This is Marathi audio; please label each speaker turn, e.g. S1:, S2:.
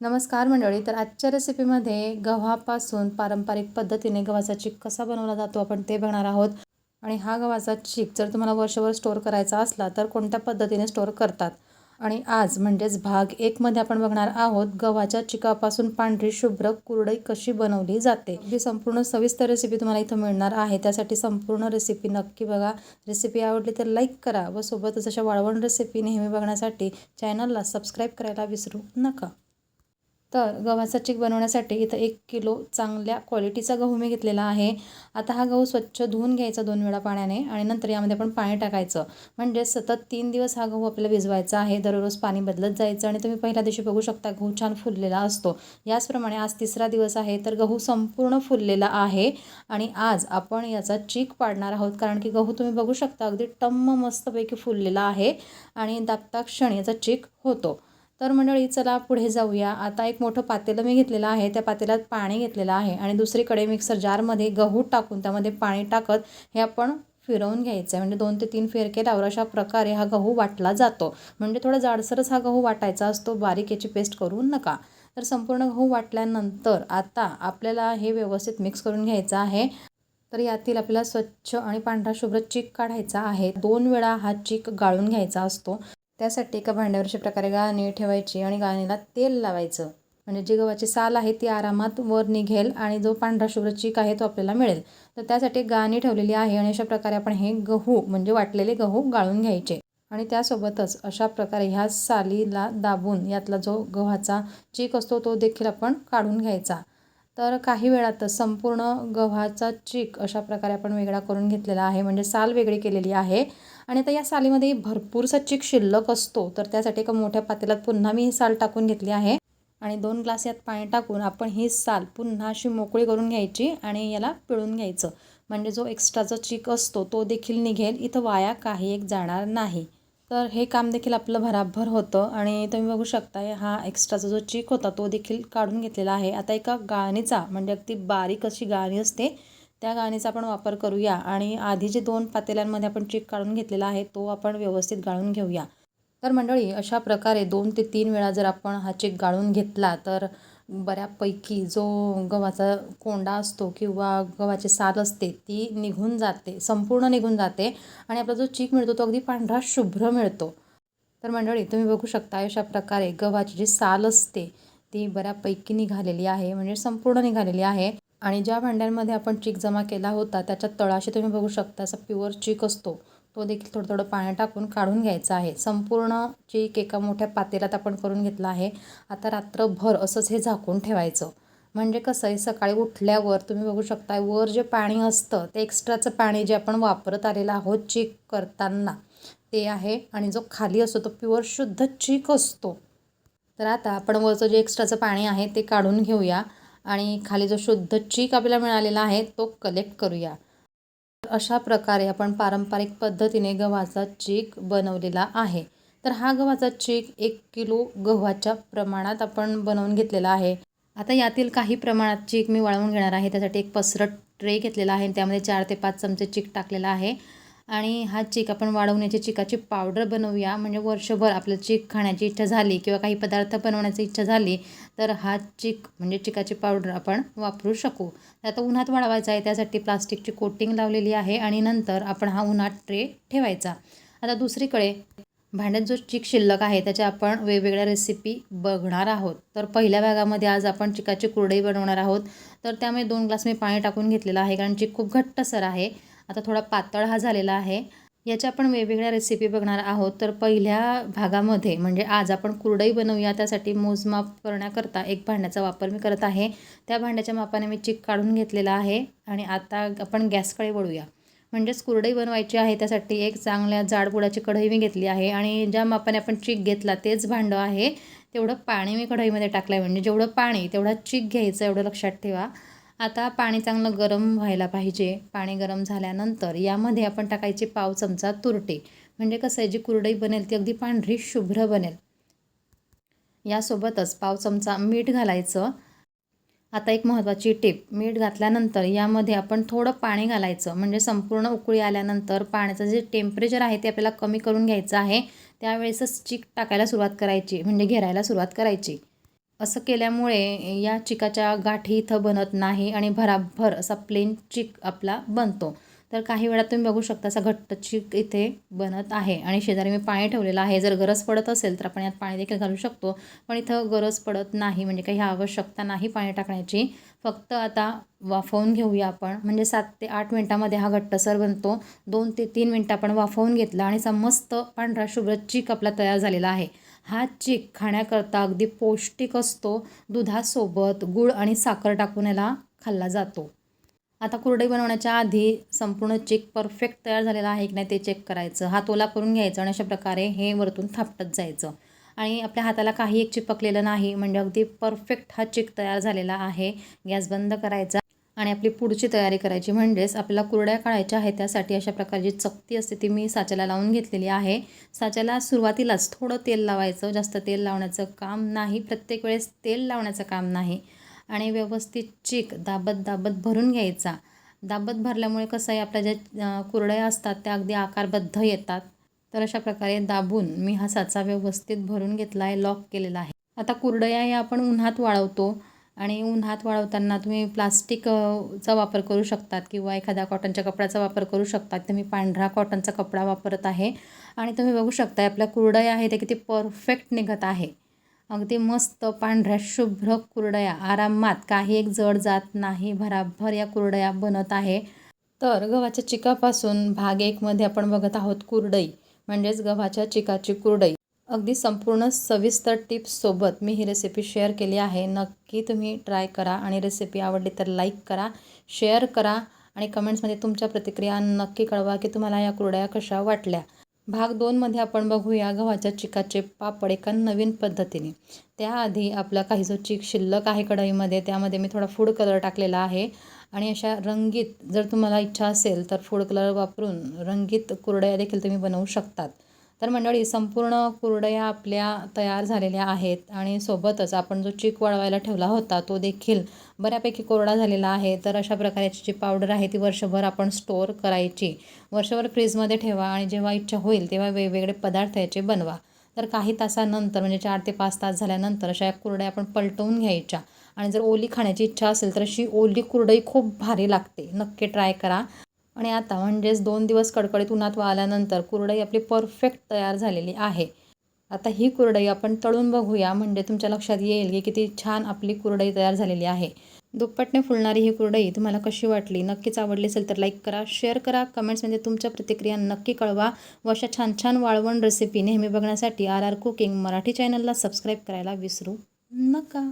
S1: नमस्कार मंडळी तर आजच्या रेसिपीमध्ये गव्हापासून पारंपरिक पद्धतीने गव्हाचा चीक कसा बनवला जातो आपण ते बघणार आहोत. आणि हा गव्हाचा चीक जर तुम्हाला वर्षभर स्टोअर करायचा असला तर कोणत्या पद्धतीने स्टोअर करतात? आणि आज म्हणजेच भाग एकमध्ये आपण बघणार आहोत गव्हाच्या चिकापासून पांढरी शुभ्र कुरडई कशी बनवली जाते. ही संपूर्ण सविस्तर रेसिपी तुम्हाला इथं मिळणार आहे. त्यासाठी संपूर्ण रेसिपी नक्की बघा. रेसिपी आवडली तर लाईक करा व सोबतच अशा वाळवण रेसिपी नेहमी बघण्यासाठी चॅनलला सबस्क्राईब करायला विसरू नका. तर गव्हाचा चीक बनवण्यासाठी इथं एक किलो चांगल्या क्वालिटीचा गहू मी घेतलेला आहे. आता हा गहू स्वच्छ धुवून घ्यायचा दोन वेळा पाण्याने आणि नंतर यामध्ये आपण पाणी टाकायचं. म्हणजे सतत तीन दिवस हा गहू आपल्याला भिजवायचा आहे. दररोज पाणी बदलत जायचं आणि तुम्ही पहिल्या दिवशी बघू शकता गहू छान फुललेला असतो. याचप्रमाणे आज तिसरा दिवस आहे तर गहू संपूर्ण फुललेला आहे आणि आज आपण याचा चीक पाडणार आहोत. कारण की गहू तुम्ही बघू शकता अगदी टम्म मस्तपैकी फुललेला आहे आणि दाबता क्षण याचा चीक होतो. तर मंडळी चला पुढे जाऊया. आता एक मोठं पातेलं मी घेतलेलं आहे. त्या पातेल्यात पाणी घेतलेलं आहे आणि दुसरीकडे मिक्सर जारमध्ये गहू टाकून त्यामध्ये पाणी टाकत हे आपण फिरवून घ्यायचं आहे म्हणजे दोन ते तीन फेरके लावर अशा प्रकारे हा गहू वाटला जातो. म्हणजे थोडा जाडसरच हा गहू वाटायचा असतो. बारीक याची पेस्ट करू नका. तर संपूर्ण गहू वाटल्यानंतर आता आपल्याला हे व्यवस्थित मिक्स करून घ्यायचं आहे. तर यातील आपल्याला स्वच्छ आणि पांढरा शुभ्र चीक काढायचा आहे. दोन वेळा हा चीक गाळून घ्यायचा असतो. त्यासाठी एका भांड्यावर अशा प्रकारे गाळणी ठेवायची आणि गाळणीला तेल लावायचं. म्हणजे जी गव्हाची साल आहे ती आरामात वर निघेल आणि जो पांढरा शुभ्र चीक आहे तो आपल्याला मिळेल. तर त्यासाठी गाणी ठेवलेली आहे आणि अशा प्रकारे आपण हे गहू म्हणजे वाटलेले गहू गाळून घ्यायचे. आणि त्यासोबतच अशा प्रकारे ह्या सालीला दाबून यातला जो गव्हाचा चीक असतो तो देखील आपण काढून घ्यायचा. तर काही वेळातच संपूर्ण गव्हाचा चीक अशा प्रकारे आपण वेगळा करून घेतलेला आहे. म्हणजे साल वेगळी केलेली आहे. आणि आता या सालीमध्ये भरपूरसा चीक शिल्लक असतो तर त्यासाठी एका मोठ्या पातेल्यात पुन्हा मी ही साल टाकून घेतली आहे. आणि दोन ग्लास यात पाणी टाकून आपण ही साल पुन्हा अशी मोकळी करून घ्यायची आणि याला पिळून घ्यायचं. म्हणजे जो एक्स्ट्राचा चीक असतो तो देखील निघेल. इथं वाया काही एक जाणार नाही. तर हे काम देखील आपलं भराभर होतं आणि तुम्ही बघू शकता हा एक्स्ट्राचा जो चीक होता तो देखील काढून घेतलेला आहे. आता एका गाळणीचा म्हणजे अगदी बारीक अशी गाळणी असते त्या गाळणीचा आपण वापर करूया आणि आधी जे दोन पातेल्यांमध्ये आपण चिक काढून घेतलेला आहे तो आपण व्यवस्थित गाळून घेऊया. तर मंडळी अशा प्रकारे दोन ते तीन वेळा जर आपण हा चिक गाळून घेतला तर बऱ्यापैकी जो गव्हाचा कोंडा असतो किंवा गव्हाची साल असते ती निघून जाते संपूर्ण निघून जाते आणि आपला जो चीक मिळतो तो अगदी पांढरा शुभ्र मिळतो. तर मंडळी तुम्ही बघू शकता अशा प्रकारे गव्हाची जी साल असते ती बऱ्यापैकी निघालेली आहे म्हणजे संपूर्ण निघालेली आहे. आणि ज्या भांड्यांमध्ये आपण चीक जमा केला होता त्याच्या तळाशी तुम्ही बघू शकता असा प्युअर चीक असतो. तो देखील थोडं थोडं पाणी टाकून काढून घ्यायचा आहे. संपूर्ण चीक एका मोठ्या पातेल्यात आपण करून घेतला आहे. आता रात्रभर असंच हे झाकून ठेवायचं. म्हणजे कसं आहे सकाळी उठल्यावर तुम्ही बघू शकता वर जे पाणी असतं ते एक्स्ट्राचं पाणी जे आपण वापरत आलेलं आहोत चीक करताना ते आहे. आणि जो खाली असतो तो प्युअर शुद्ध चीक असतो. तर आता आपण वरचं जे एक्स्ट्राचं पाणी आहे ते काढून घेऊया. आणि खाली जो शुद्ध चीक आपल्याला मिळालेला आहे तो कलेक्ट करूया. अशा प्रकारे आपण पारंपरिक पद्धतीने गव्हाचा चीक बनवलेला आहे. तर हा गव्हाचा चीक एक किलो गव्हाच्या प्रमाणात आपण बनवून घेतलेला आहे. आता यातील काही प्रमाणात चीक मी वाळवून घेणार आहे. त्यासाठी एक पसरट ट्रे घेतलेला आहे त्यामध्ये चार ते पाच चमचे चीक टाकलेला आहे. आणि हा चीक आपण वाढवण्याची चिकाची पावडर बनवूया. म्हणजे वर्षभर आपल्याला चीक खाण्याची इच्छा झाली किंवा काही पदार्थ बनवण्याची इच्छा झाली तर हा चीक म्हणजे चिकाची पावडर आपण वापरू शकू. आता उन्हात वाढवायचा आहे त्यासाठी प्लास्टिकची कोटिंग लावलेली आहे आणि नंतर आपण हा उन्हात ट्रे ठेवायचा. आता दुसरीकडे भांड्यात जो चिक शिल्लक आहे त्याच्या आपण वेगवेगळ्या रेसिपी बघणार आहोत. तर पहिल्या भागामध्ये आज आपण चिकाची कुरडई बनवणार आहोत. तर त्यामुळे दोन ग्लास मी पाणी टाकून घेतलेलं आहे कारण चिक खूप घट्टसर आहे. आता थोडा पातळ हा झालेला आहे. याच्या आपण वेगवेगळ्या रेसिपी बघणार आहोत. तर पहिल्या भागामध्ये म्हणजे आज आपण कुरडई बनवूया त्यासाठी मोजमाप करण्याकरता एक भांड्याचा वापर मी करत आहे. त्या भांड्याच्या मापाने मी चिक काढून घेतलेला आहे आणि आता आपण गॅसकडे वळूया. म्हणजेच कुरडई बनवायची आहे त्यासाठी एक चांगल्या जाडबुडाची कढई मी घेतली आहे आणि ज्या मापाने आपण चिक घेतला तेच भांडं आहे. तेवढं पाणी मी कढईमध्ये टाकलं आहे म्हणजे जेवढं पाणी तेवढा चिक घ्यायचं एवढं लक्षात ठेवा. आता पाणी चांगलं गरम व्हायला पाहिजे. पाणी गरम झाल्यानंतर यामध्ये आपण टाकायचे पाव चमचा तुरटे. म्हणजे कसं आहे जी कुरडई बनेल ती अगदी पांढरी शुभ्र बनेल. यासोबतच पाव चमचा मीठ घालायचं. आता एक महत्त्वाची टीप मीठ घातल्यानंतर यामध्ये आपण थोडं पाणी घालायचं. म्हणजे संपूर्ण उकळी आल्यानंतर पाण्याचं जे टेम्परेचर आहे ते आपल्याला कमी करून घ्यायचं आहे. त्यावेळेसच चीक टाकायला सुरुवात करायची म्हणजे घेरायला सुरुवात करायची. असं केल्यामुळे या चिकाच्या गाठी इथं बनत नाही आणि भराभर असा प्लेन चिक आपला बनतो. तर काही वेळा तुम्ही बघू शकता असा घट्ट चिक इथे बनत आहे. आणि शेजारी मी पाणी ठेवलेलं आहे. जर गरज पडत असेल तर आपण यात पाणी देखील घालू शकतो. पण इथं गरज पडत नाही. म्हणजे काही आवश्यकता नाही पाणी टाकण्याची. फक्त आता वाफवून घेऊया आपण. म्हणजे सात ते आठ मिनटामध्ये हा घट्टसर बनतो. दोन ते तीन मिनटं आपण वाफवून घेतला आणि समस्त पांढरा शुभ्र चिक आपला तयार झालेला आहे. हा चिक खाण्याकरता अगदी पौष्टिक असतो. दुधासोबत गूळ आणि साखर टाकून याला खाल्ला जातो. आता कुरडई बनवण्याच्या आधी संपूर्ण चिक परफेक्ट तयार झालेला आहे की नाही ते चेक करायचं. हात ओला करून घ्यायचं आणि अशा प्रकारे हे वरतून थापटत जायचं. आणि आपल्या हाताला काही एक चिपकलेलं नाही म्हणजे अगदी परफेक्ट हा चिक तयार झालेला आहे. गॅस बंद करायचा. आणि आपली पुढची तयारी करायची. म्हणजेच आपल्याला कुरड्या काढायच्या आहेत त्यासाठी अशा प्रकारची चकती असते ती मी साच्याला लावून घेतलेली आहे. साच्याला सुरुवातीलाच थोडं तेल लावायचं. जास्त तेल लावण्याचं काम नाही. प्रत्येक वेळेस तेल लावण्याचं काम नाही. आणि व्यवस्थित चीक दाबत दाबत भरून घ्यायचा. दाबत भरल्यामुळे कसं आहे आपल्या ज्या कुरड्या असतात त्या अगदी आकारबद्ध येतात. तर अशा प्रकारे दाबून मी हा साचा व्यवस्थित भरून घेतला आहे लॉक केलेला आहे. आता कुरडया हे आपण उन्हात वाळवतो. आणि उन्हात वाळवताना तुम्ही प्लास्टिकचा वापर करू शकतात किंवा एखाद्या कॉटनच्या कपड्याचा वापर करू शकतात. तर मी पांढरा कॉटनचा कपडा वापरत आहे. आणि तुम्ही बघू शकता आपल्या कुरडया आहे ते किती परफेक्ट निघत आहे. अगदी मस्त पांढऱ्या शुभ्र कुरडया. आरामात काही एक जड जात नाही भराभर या कुरडया बनत आहे. तर गव्हाच्या चिकापासून भाग एकमध्ये आपण बघत आहोत कुरडई. म्हणजेच गव्हाच्या चिकाची कुरडई. अगदी संपूर्ण सविस्तर टिप्ससोबत मी ही रेसिपी शेअर केली आहे. नक्की तुम्ही ट्राय करा आणि रेसिपी आवडली तर लाईक करा शेअर करा आणि कमेंट्समध्ये तुमच्या प्रतिक्रिया नक्की कळवा की तुम्हाला या कुरड्या कशा वाटल्या. भाग दोनमध्ये आपण बघूया गव्हाच्या चिकाचे पापड एका नवीन पद्धतीने. त्याआधी आपला काही जो चिक शिल्लक आहे कढईमध्ये त्यामध्ये मी थोडा फूड कलर टाकलेला आहे आणि अशा रंगीत जर तुम्हाला इच्छा असेल तर फूड कलर वापरून रंगीत कुरड्या देखील तुम्ही बनवू शकतात. तर मंडळी संपूर्ण कुरडया आपल्या तयार झालेल्या आहेत आणि सोबतच आपण जो चिक वाळवायला ठेवला होता तो देखील बऱ्यापैकी कोरडा झालेला आहे. तर अशा प्रकारची जी पावडर आहे ती वर्षभर आपण स्टोअर करायची. वर्षभर फ्रीजमध्ये ठेवा आणि जेव्हा इच्छा होईल तेव्हा वेगवेगळे पदार्थ याचे बनवा. तर काही तासानंतर म्हणजे चार ते पाच तास झाल्यानंतर अशा कुरड्या आपण पलटवून घ्यायच्या. आणि जर ओली खाण्याची इच्छा असेल तर अशी ओली कुरडई खूप भारी लागते. नक्की ट्राय करा. आणि आता म्हणजेच दोन दिवस कडकडीत उन्हात वाळल्यानंतर कुरडई आपली परफेक्ट तयार झालेली आहे. आता ही कुरडई आपण तळून बघूया. म्हणजे तुमच्या लक्षात येईल की किती छान आपली कुरडई तयार झालेली आहे. दुप्पटने फुलणारी ही कुरडई तुम्हाला कशी वाटली? नक्कीच आवडली असेल तर लाईक करा शेअर करा. कमेंट्स म्हणजे तुमच्या प्रतिक्रिया नक्की कळवा. व अशा छान छान वाळवण रेसिपी नेहमी बघण्यासाठी आर आर कुकिंग मराठी चॅनलला सबस्क्राईब करायला विसरू नका.